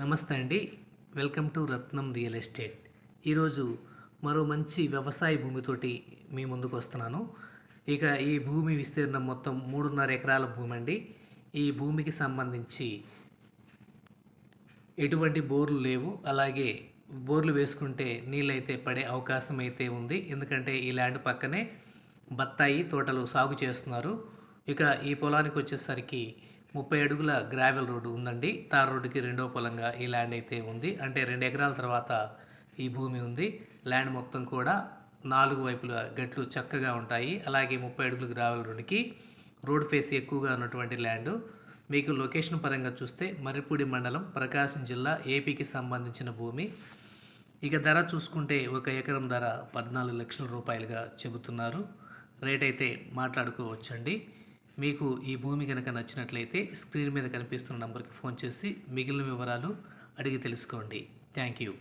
నమస్తే అండి. Welcome to Ratnam real estate. ఈరోజు మరో మంచి వ్యవసాయ భూమితోటి మీ ముందుకు వస్తున్నాను. ఇక ఈ భూమి విస్తీర్ణం మొత్తం మూడున్నర ఎకరాల భూమి అండి. ఈ భూమికి సంబంధించి ఎటువంటి బోర్లు లేవు. అలాగే బోర్లు వేసుకుంటే నీళ్ళైతే పడే అవకాశం అయితే ఉంది. ఎందుకంటే ఈ ల్యాండ్ పక్కనే బత్తాయి తోటలు సాగు చేస్తున్నారు. ఇక ఈ పొలానికి వచ్చేసరికి ముప్పై అడుగుల గ్రావెల్ రోడ్డు ఉందండి. తార్ రోడ్డుకి రెండో పొలంగా ఈ ల్యాండ్ అయితే ఉంది. అంటే రెండు ఎకరాల తర్వాత ఈ భూమి ఉంది. ల్యాండ్ మొత్తం కూడా నాలుగు వైపుల గట్లు చక్కగా ఉంటాయి. అలాగే ముప్పై అడుగుల గ్రావెల్ రోడ్డుకి రోడ్ ఫేస్ ఎక్కువగా ఉన్నటువంటి ల్యాండ్ మీకు లొకేషన్ పరంగా చూస్తే మర్రిపూడి మండలం ప్రకాశం జిల్లా ఏపీకి సంబంధించిన భూమి. ఇక ధర చూసుకుంటే ఒక ఎకరం ధర పద్నాలుగు లక్షల రూపాయలుగా చెబుతున్నారు. రేట్ అయితే మాట్లాడుకోవచ్చండి. మీకు ఈ భూమి కనుక నచ్చినట్లయితే స్క్రీన్ మీద కనిపిస్తున్న నంబర్కి ఫోన్ చేసి మిగిలిన వివరాలు అడిగి తెలుసుకోండి. Thank you.